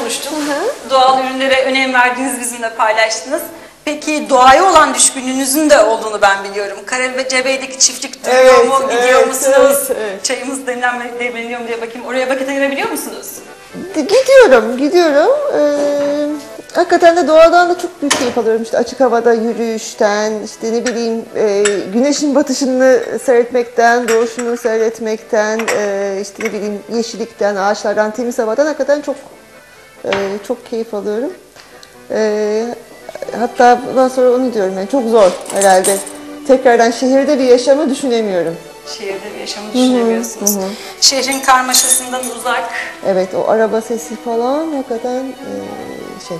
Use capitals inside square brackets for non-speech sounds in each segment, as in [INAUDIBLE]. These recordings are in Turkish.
konuştuk. Doğal ürünlere önem verdiğiniz bizimle paylaştınız. Peki doğaya olan düşkünlüğünüzün de olduğunu ben biliyorum. Karacabey'deki çiftlik duruyor Evet, mu? Gidiyor evet, musunuz? evet, evet. Çayımız demlenme, demleniyor mu diye bakayım. Oraya vakit ayırabiliyor musunuz? Gidiyorum, gidiyorum. Ee, hakikaten de doğadan da çok büyük keyif alıyorum. İşte açık havada yürüyüşten, işte ne bileyim e, güneşin batışını seyretmekten, doğuşunu seyretmekten, e, işte ne bileyim yeşillikten, ağaçlardan, temiz havadan hakikaten çok e, çok keyif alıyorum. E, hatta bundan sonra onu diyorum yani çok zor herhalde. Tekrardan şehirde bir yaşamı düşünemiyorum. Şehirde bir yaşamı düşünemiyorsunuz. Şehrin karmaşasından uzak. Evet o araba sesi falan hakikaten e, şey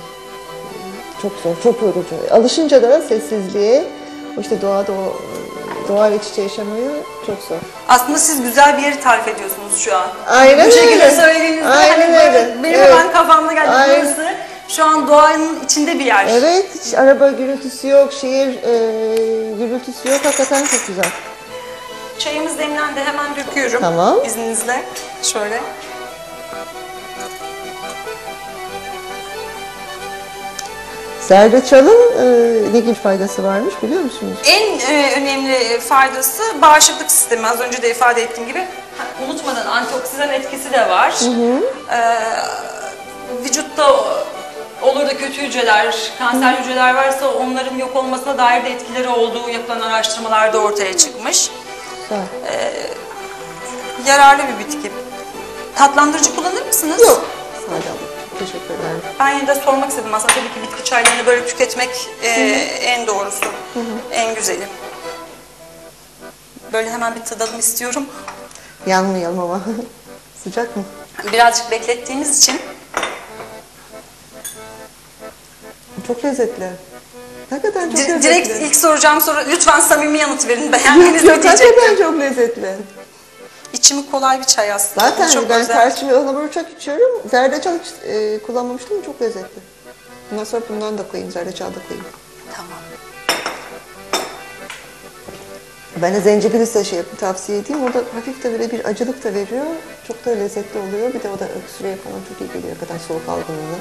çok zor, çok yorucu. Alışınca da sessizliğe, işte doğada o doğayla iç içe yaşamayı çok zor. Aslında siz güzel bir yeri tarif ediyorsunuz şu an. Aynen Bu şekilde öyle. söylediğinizde Aynen hani öyle. benim Evet. hemen kafamda geldi Aynen. burası. Şu an doğanın içinde bir yer. Evet, hiç araba gürültüsü yok, şehir e, gürültüsü yok. Hakikaten çok güzel. Çayımız demlendi hemen döküyorum. Tamam. İzninizle. Şöyle. Zerdeçalın e, ne gibi faydası varmış biliyor musunuz? En e, önemli faydası bağışıklık sistemi. Az önce de ifade ettiğim gibi. Ha, unutmadan antioksidan etkisi de var. Ee, vücutta olur da kötü hücreler, kanser hücreler varsa onların yok olmasına dair de etkileri olduğu yapılan araştırmalarda ortaya çıkmış. Güzel. Yararlı bir bitki. Tatlandırıcı kullanır mısınız? Yok. Sade alın. Teşekkür ederim. Ben yine de sormak istedim aslında tabii ki bitki çaylarını böyle tüketmek e, en doğrusu, en güzeli. Böyle hemen bir tadalım istiyorum. Yanmayalım ama. [LAUGHS] Sıcak mı? Birazcık beklettiğimiz için Çok lezzetli. Hakikaten çok di- lezzetli. direkt ilk soracağım soru lütfen samimi yanıt verin. [LAUGHS] Beğendiniz yok, mi diyecektim. hakikaten çok lezzetli. İçimi kolay bir çay aslında. Zaten çok ben özel. tarçın ve ıhlamuru çok içiyorum. Zerdeçal hiç e, kullanmamıştım çok lezzetli. Bundan sonra bundan da koyayım, zerdeçal da koyayım. Tamam. Ben de zencefili size şey yapayım, tavsiye edeyim. O da hafif de böyle bir acılık da veriyor. Çok da lezzetli oluyor. Bir de o da öksürüğe falan çok iyi geliyor. Hakikaten soğuk algınlığına.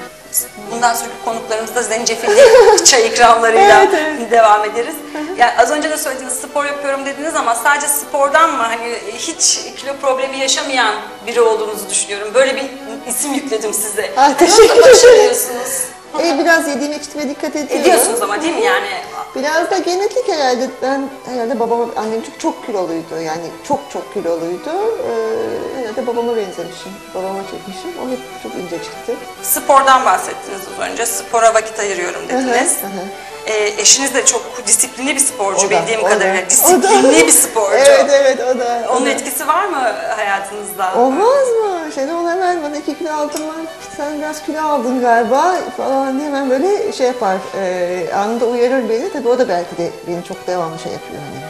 Bundan sonraki konuklarımızda zencefilli [LAUGHS] çay ikramlarıyla Evet, evet. devam ederiz. Yani az önce de söylediniz spor yapıyorum dediniz ama sadece spordan mı hani hiç kilo problemi yaşamayan biri olduğunuzu düşünüyorum. Böyle bir isim yükledim size. Ah, Nasıl teşekkür ederim. başarıyorsunuz? [LAUGHS] E, biraz yediğime içtiğime dikkat ediyorum. Ediyorsunuz ama değil mi yani? Biraz da genetik herhalde. Ben herhalde babama, annem çok çok kiloluydu. Yani çok çok kiloluydu. Ee, herhalde babama benzemişim. Babama çekmişim. O hep çok ince çıktı. Spordan bahsettiniz az önce. Spora vakit ayırıyorum dediniz. Hı hı, hı. Ee, eşiniz de çok disiplinli bir sporcu O da, bildiğim o da. kadarıyla. O da. Disiplinli bir sporcu. Evet evet o da. o Onun da. etkisi var mı hayatınızda? Olmaz mı? Şenol hemen bana iki kilo aldım ben. Sen biraz kilo aldın galiba falan diye hemen böyle şey yapar. E, anında uyarır beni. Tabii o da belki de beni çok devamlı şey yapıyor. Hani,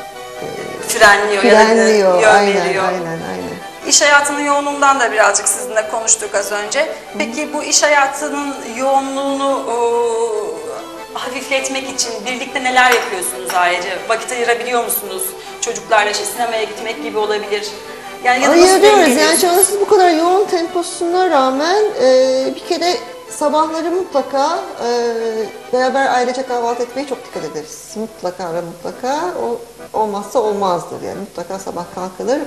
Frenliyor, ya da frenliyor. Aynen, veriyor. aynen, aynen. İş hayatının yoğunluğundan da birazcık sizinle konuştuk az önce. Peki bu iş hayatının yoğunluğunu e, hafifletmek için birlikte neler yapıyorsunuz ayrıca? Vakit ayırabiliyor musunuz? Çocuklarla işte sinemaya gitmek gibi olabilir. Yani Ayırıyoruz. Yani çalışsız bu kadar yoğun temposuna rağmen e, bir kere sabahları mutlaka e, beraber ailece kahvaltı etmeye çok dikkat ederiz. Mutlaka ve mutlaka o olmazsa olmazdır. Yani mutlaka sabah kalkılır,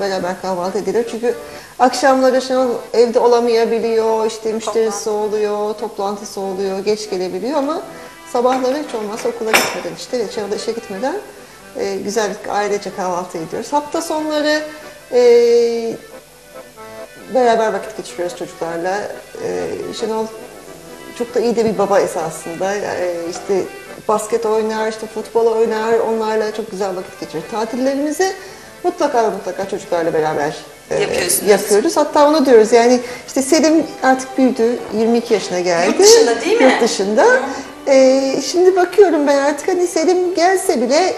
beraber kahvaltı edilir. Çünkü akşamları Şenol evde olamayabiliyor, işte müşterisi oluyor, toplantısı oluyor, geç gelebiliyor ama sabahları hiç olmazsa okula gitmeden işte Şenol'a işe gitmeden e, güzel ailece kahvaltı ediyoruz. Hafta sonları e, beraber vakit geçiriyoruz çocuklarla. E, Şenol çok da iyi de bir baba esasında. E, işte basket oynar, işte futbol oynar, onlarla çok güzel vakit geçirir. Tatillerimizi mutlaka ve mutlaka çocuklarla beraber e, yapıyoruz. Hatta onu diyoruz yani işte Selim artık büyüdü, 22 yaşına geldi. Yurt dışında değil mi? Yurt dışında. E, şimdi bakıyorum ben artık hani Selim gelse bile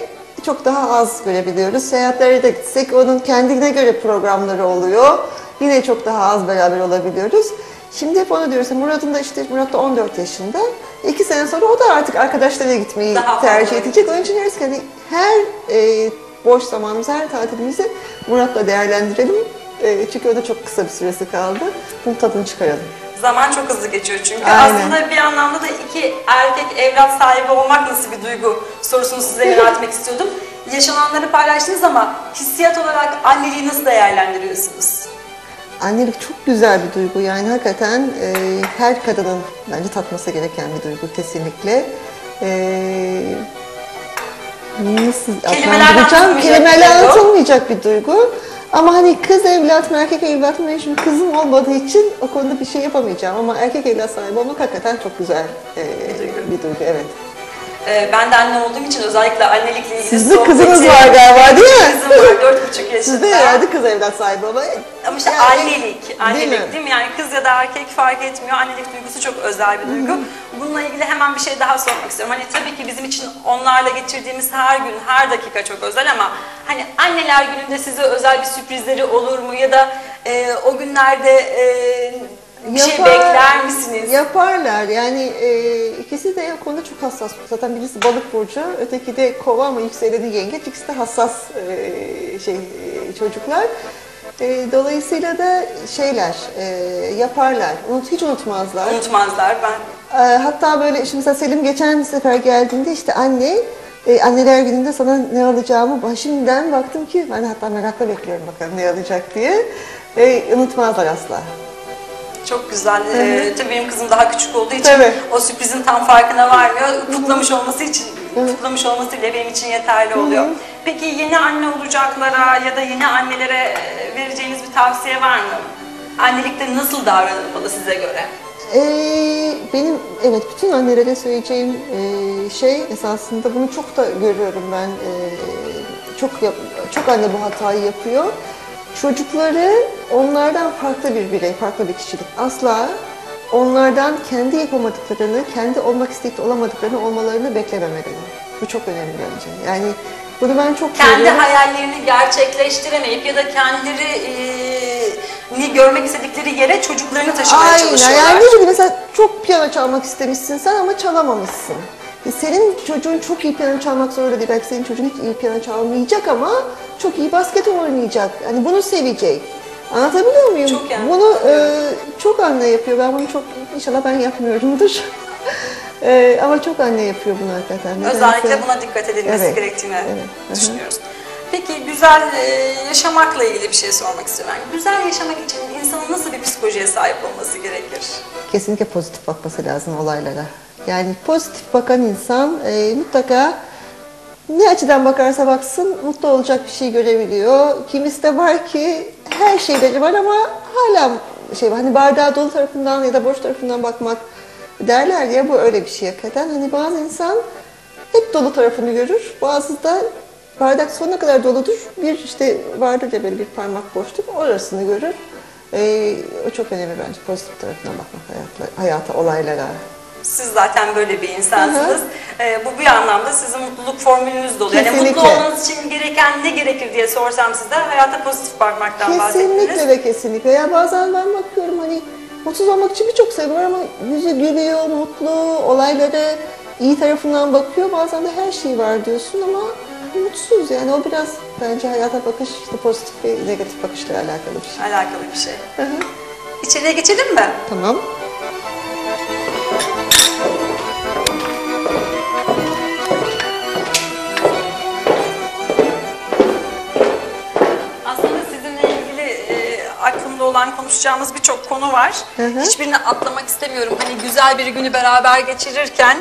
çok daha az görebiliyoruz. Seyahatlere de gitsek onun kendine göre programları oluyor. Yine çok daha az beraber olabiliyoruz. Şimdi hep onu diyoruz. Murat'ın da işte Murat da 14 yaşında. İki sene sonra o da artık arkadaşlarıyla gitmeyi Daha tercih fazla edecek. Onun için diyoruz ki hani her e, boş zamanımızı, her tatilimizi Murat'la değerlendirelim. E, çünkü o da çok kısa bir süresi kaldı. Bunun tadını çıkaralım. Zaman çok hızlı geçiyor çünkü. Aynen. Aslında bir anlamda da iki erkek evlat sahibi olmak nasıl bir duygu sorusunu size yöneltmek istiyordum. Yaşananları paylaştınız ama hissiyat olarak anneliği nasıl değerlendiriyorsunuz? Annelik çok güzel bir duygu yani hakikaten e, her kadının bence tatması gereken bir duygu kesinlikle. E, nasıl adlandıracağım? anlatılmayacak Kelimelerle bir duygu. anlatılmayacak bir duygu. Ama hani kız evlat mı erkek evlat mı şimdi kızım olmadığı için o konuda bir şey yapamayacağım ama erkek evlat sahibi olmak hakikaten çok güzel e, bir duygu evet. Ee, ben de anne olduğum için özellikle annelikle ilgili Sizde sohbeti- kızınız var galiba değil mi? Kızım var, dört buçuk yaşında. Sizde herhalde kız evlat sahibi ama Ama işte Yani- annelik, annelik Değil mi? değil mi? Yani kız ya da erkek fark etmiyor. Annelik duygusu çok özel bir duygu. Bununla ilgili hemen bir şey daha sormak istiyorum. Hani tabii ki bizim için onlarla geçirdiğimiz her gün, her dakika çok özel ama hani anneler gününde size özel bir sürprizleri olur mu? Ya da e, o günlerde e, bir şey Yapar- bekler misiniz? Yaparlar. Yani e, ikisi de o konuda çok hassas. Zaten birisi balık burcu, öteki de kova ama yükseleni yengeç. İkisi de hassas e, şey e, çocuklar. E, dolayısıyla da şeyler e, yaparlar. Unut, hiç unutmazlar. Unutmazlar. Ben E, hatta böyle şimdi mesela Selim geçen sefer geldiğinde işte anne e, anneler gününde sana ne alacağımı şimdiden baktım ki ben hatta merakla bekliyorum bakalım ne alacak diye. E, unutmazlar asla. Çok güzel. Ee, tabii benim kızım daha küçük olduğu için Tabii. o sürprizin tam farkına varmıyor. Kutlamış olması için, kutlamış olması bile benim için yeterli oluyor. Peki yeni anne olacaklara ya da yeni annelere e, vereceğiniz bir tavsiye var mı? Annelikte nasıl davranılmalı size göre? Ee, benim evet bütün annelere söyleyeceğim e, şey esasında bunu çok da görüyorum ben e, çok çok anne bu hatayı yapıyor. Çocukları onlardan farklı bir birey, farklı bir kişilik. Asla onlardan kendi yapamadıklarını, kendi olmak isteyip olamadıklarını olmalarını beklememeli. Bu çok önemli bence. Yani bunu ben çok Kendi görüyorum. hayallerini gerçekleştiremeyip ya da kendilerini görmek istedikleri yere çocuklarını taşımaya Aynen. çalışıyorlar. Yani ne bileyim mesela çok piyano çalmak istemişsin sen ama çalamamışsın. Senin çocuğun çok iyi piyano çalmak zorunda değil. Belki senin çocuğun hiç iyi piyano çalmayacak ama çok iyi basket oynayacak. Hani bunu sevecek. Anlatabiliyor muyum? Çok yani. Bunu e, çok anne yapıyor. Ben bunu çok inşallah ben yapmıyorumdur. [LAUGHS] E, ama çok anne yapıyor bunu hakikaten. Nedense- Özellikle buna dikkat edilmesi Evet, gerektiğini evet, hı hı. düşünüyoruz. Peki güzel e, yaşamakla ilgili bir şey sormak istiyorum. Yani güzel yaşamak için insanın nasıl bir psikolojiye sahip olması gerekir? kesinlikle pozitif bakması lazım olaylara. Yani pozitif bakan insan e, mutlaka ne açıdan bakarsa baksın mutlu olacak bir şey görebiliyor. Kimisi de var ki her şeyleri var ama hala şey. Hani bardağı dolu tarafından ya da boş tarafından bakmak derler ya bu öyle bir şey hakikaten. Hani bazı insan hep dolu tarafını görür. Bazı da bardak sonuna kadar doludur. Bir işte vardır ya böyle bir parmak boşluk orasını görür. Ee, o çok önemli bence pozitif tarafına bakmak hayatla, hayata, olaylara. Siz zaten böyle bir insansınız. E, bu bir anlamda sizin mutluluk formülünüz de oluyor. Yani Kesinlikle. mutlu olmanız için gereken ne gerekir diye sorsam size hayata pozitif bakmaktan bahsettiniz. Kesinlikle ve kesinlikle. Ya bazen ben bakıyorum hani mutsuz olmak için birçok sebep var ama yüzü gülüyor, mutlu, olaylara iyi tarafından bakıyor. Bazen de her şey var diyorsun ama mutsuz yani o biraz bence hayata bakış işte pozitif ve negatif bakışla alakalı bir şey. Alakalı bir şey. Hı hı. İçeriye geçelim mi? Tamam. Olan konuşacağımız birçok konu var. Hı hı. Hiçbirini atlamak istemiyorum. Hani güzel bir günü beraber geçirirken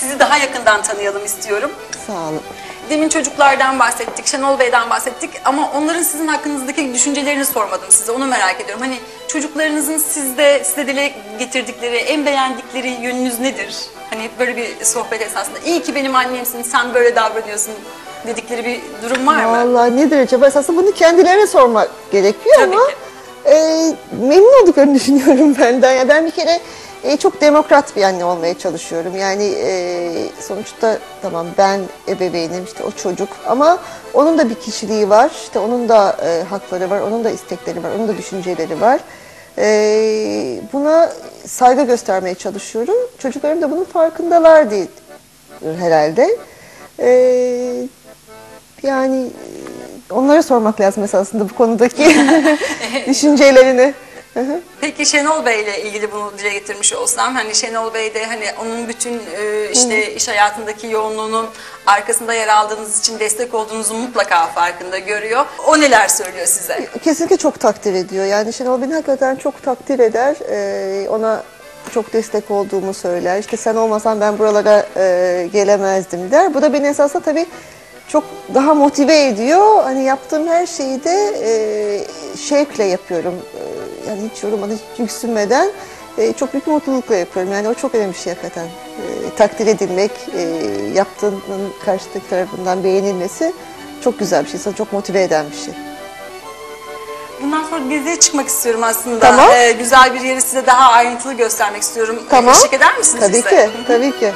sizi daha yakından tanıyalım istiyorum. Sağ olun. Demin çocuklardan bahsettik, Şenol Bey'den bahsettik ama onların sizin hakkınızdaki düşüncelerini sormadım size. Onu merak ediyorum. Hani çocuklarınızın sizde, size dile getirdikleri, en beğendikleri yönünüz nedir? Hani böyle bir sohbet esasında. İyi ki benim annemsin, sen böyle davranıyorsun dedikleri bir durum var mı? Vallahi nedir acaba? Esasında bunu kendilerine sormak gerekiyor Tabii ama ki. E, memnun olduklarını [LAUGHS] düşünüyorum benden. Ya ben bir kere e, çok demokrat bir anne olmaya çalışıyorum. Yani e, sonuçta tamam ben ebeveynim işte o çocuk ama onun da bir kişiliği var. İşte onun da e, hakları var, onun da istekleri var, onun da düşünceleri var. E, buna saygı göstermeye çalışıyorum. Çocuklarım da bunun farkındalar diye herhalde. E, yani onlara sormak lazım esasında bu konudaki [LAUGHS] [LAUGHS] düşüncelerini. Hı hı. Peki Şenol Bey ile ilgili bunu dile getirmiş olsam hani Şenol Bey de hani onun bütün e, işte iş hayatındaki yoğunluğunun arkasında yer aldığınız için destek olduğunuzu mutlaka farkında görüyor. O neler söylüyor size? Kesinlikle çok takdir ediyor. Yani Şenol beni hakikaten çok takdir eder. Ee, ona çok destek olduğumu söyler. İşte sen olmasan ben buralara e, gelemezdim der. Bu da beni esasında tabii çok daha motive ediyor. Hani yaptığım her şeyi de e, şevkle yapıyorum. E, yani hiç yorulmadan, hiç yüksünmeden e, çok büyük mutlulukla yapıyorum. Yani o çok önemli bir şey hakikaten. E, takdir edilmek, e, yaptığının karşıdaki tarafından beğenilmesi çok güzel bir şey. İnsanı çok motive eden bir şey. Bundan sonra geziye çıkmak istiyorum aslında. Tamam. Ee, güzel bir yeri size daha ayrıntılı göstermek istiyorum. Tamam. Eşlik eder misiniz Tabii bize? ki, tabii ki.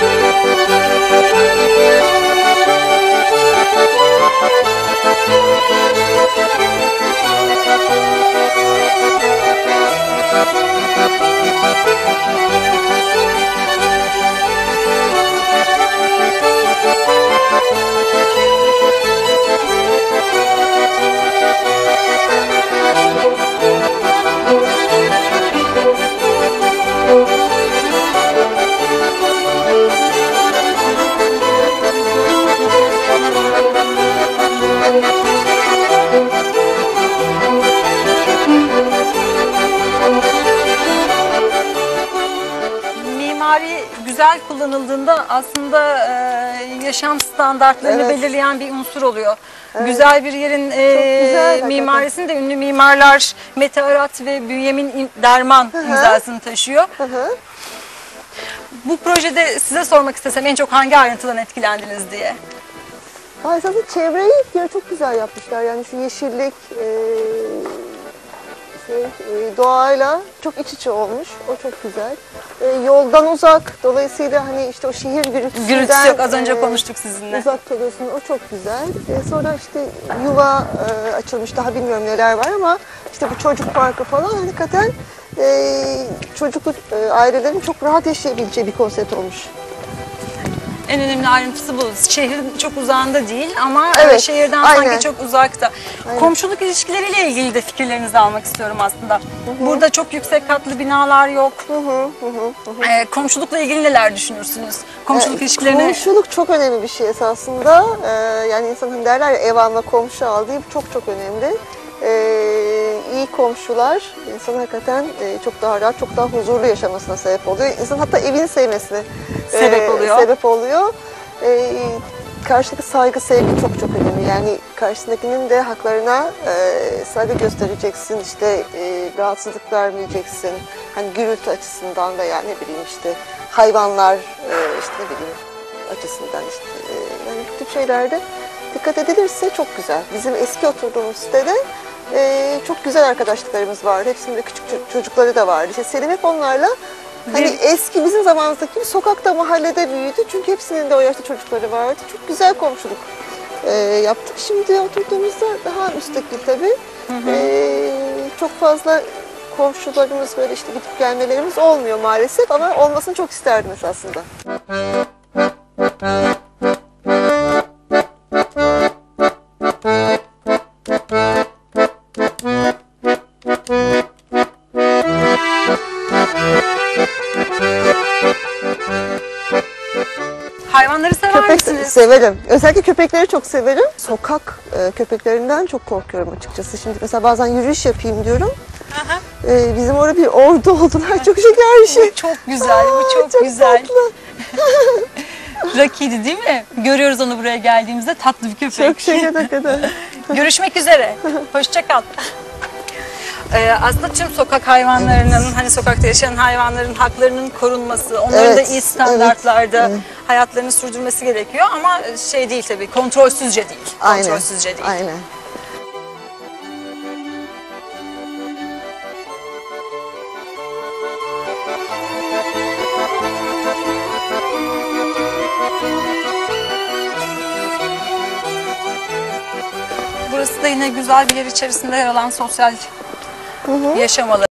Thank you. Güzel kullanıldığında aslında e, yaşam standartlarını Evet. belirleyen bir unsur oluyor. Güzel bir yerin e, güzel hakikaten. mimarisini de ünlü mimarlar Mete Arat ve Bünyamin İm- Derman imzasını taşıyor. Hı hı. Bu projede size sormak istesem en çok hangi ayrıntıdan etkilendiniz diye. Ay, Esasında çevreyi çok güzel yapmışlar. Yani şu yeşillik, e, doğayla çok iç içe olmuş. O çok güzel. E, yoldan uzak. Dolayısıyla hani işte o şehir gürültüsünden... Gürültüsü yok az önce e, konuştuk sizinle. Uzak kalıyorsun. O çok güzel. E, sonra işte yuva e, açılmış. Daha bilmiyorum neler var ama işte bu çocuk parkı falan hakikaten e, çocukluk e, ailelerin çok rahat yaşayabileceği bir konsept olmuş. En önemli ayrıntısı bu. Şehrin çok uzağında değil ama e, Evet, şehirden aynen. sanki çok uzakta. Aynen. Komşuluk ilişkileriyle ilgili de fikirlerinizi almak istiyorum aslında. Burada çok yüksek katlı binalar yok. Hı hı hı hı. E, komşulukla ilgili neler düşünürsünüz? Komşuluk Ee, ilişkilerini Komşuluk çok önemli bir şey esasında. Ee, yani insan hani derler ya ev alma komşu al diye bu çok çok önemli. Ee, iyi komşular insan hakikaten e, çok daha rahat, çok daha huzurlu yaşamasına sebep oluyor. İnsan hatta evini sevmesine e, Sebep oluyor. Sebep oluyor. Ee, karşılıklı saygı, sevgi çok çok önemli. Yani karşısındakinin de haklarına e, saygı göstereceksin, işte e, rahatsızlık vermeyeceksin. Hani gürültü açısından veya ne bileyim işte hayvanlar e, işte ne bileyim açısından işte e, yani bu tip şeylerde dikkat edilirse çok güzel. Bizim eski oturduğumuz sitede e, çok güzel arkadaşlıklarımız vardı. Hepsinin de küçük ço- çocukları da vardı. İşte Selim hep onlarla hani Bir- eski bizim zamanımızdaki gibi sokakta mahallede büyüdü. Çünkü hepsinin de o yaşta çocukları vardı. Çok güzel komşuluk e, yaptık. Şimdi oturduğumuzda daha müstakil tabii. E, çok fazla komşularımız böyle işte gidip gelmelerimiz olmuyor maalesef ama olmasını çok isterdim esasında. Hayvanları sever Köpek misiniz? severim. Özellikle köpekleri çok severim. Sokak e, köpeklerinden çok korkuyorum açıkçası. Şimdi mesela bazen yürüyüş yapayım diyorum. Aha. E, bizim orada bir ordu oldular. Çok şeker bir şey. Çok güzel, bu Aa, çok, güzel. tatlı. [LAUGHS] Rocky'di değil mi? Görüyoruz onu buraya geldiğimizde tatlı bir köpek. Çok şeker hakikaten. [LAUGHS] Görüşmek üzere. Hoşça Ee, aslında tüm sokak hayvanlarının, hani sokakta yaşayan hayvanların haklarının korunması, onların Evet, da iyi standartlarda evet, hayatlarını sürdürmesi gerekiyor ama şey değil tabii, kontrolsüzce değil. Aynen. Kontrolsüzce değil. Aynen. Burası da yine güzel bir yer içerisinde yer alan sosyal yaşam alanı.